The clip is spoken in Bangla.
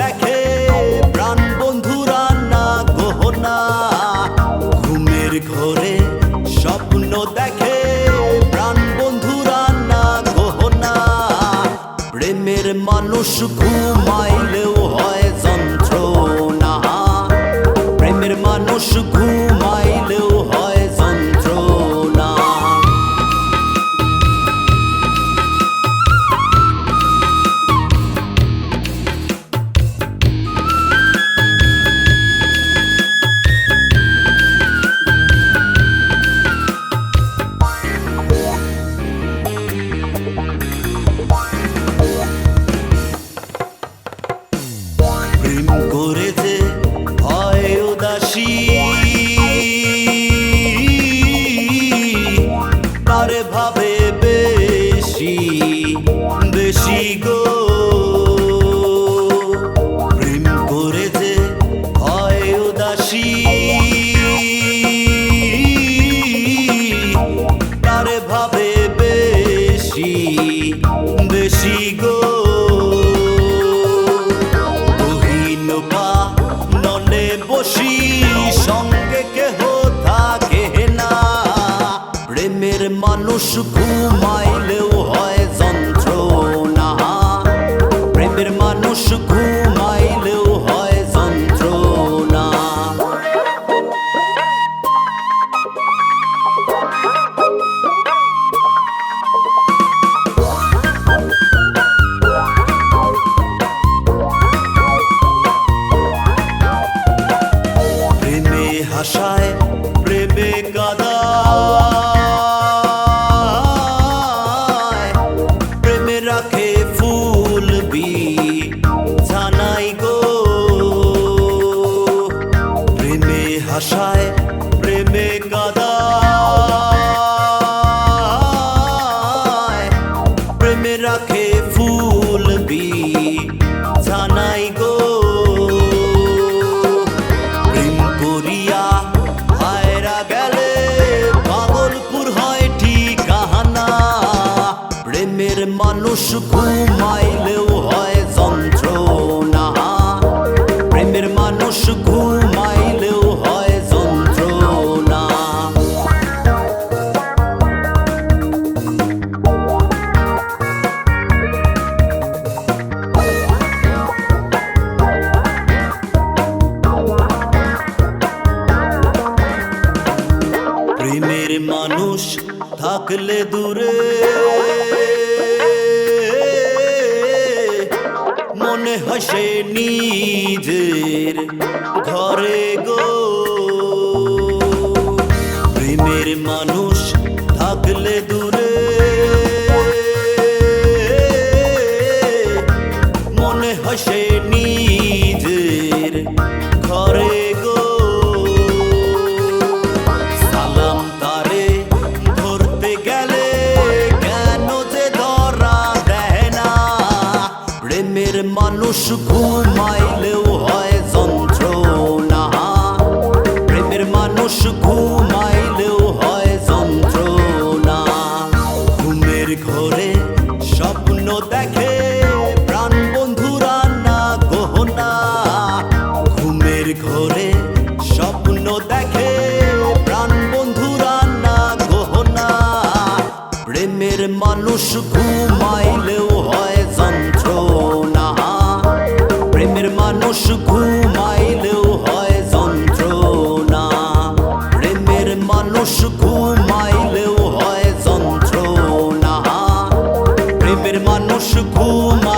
দেখে প্রাণ বন্ধুরা না গহনা। ঘুমের ঘরে স্বপ্ন দেখে প্রাণ বন্ধুরা না গহনা। প্রেমের মানুষ ঘুমাইলেও হয় যন্ত্রণা। প্রেমের মানুষ বেশি গো। তুহিন পা ননে বসি সঙ্গে কেহ থাকে না। প্রেমের মানুষ ঘুমাইলেও কাদায় প্রেমে রাখে ফুল বি জানাই গো। হাসায় প্রেমে কাদায় প্রেমে রাখে ফুল জানাই মানুষ ঘুমাইলেও হয় যন্ত্রণা? প্রেমের মানুষ ঘুমাইলেও হয় যন্ত্রণা? প্রেমের মানুষ থাকলে দূরে। হাসে নিজের ঘরে গো। প্রেমের মানুষ থাকলে দূরে। মনে হাসে দেখে প্রাণ বন্ধুরা না গহনা। ঘুমের ঘরে স্বপ্ন দেখে প্রাণ বন্ধুরা না গহনা। প্রেমের মানুষ ঘুম 不忙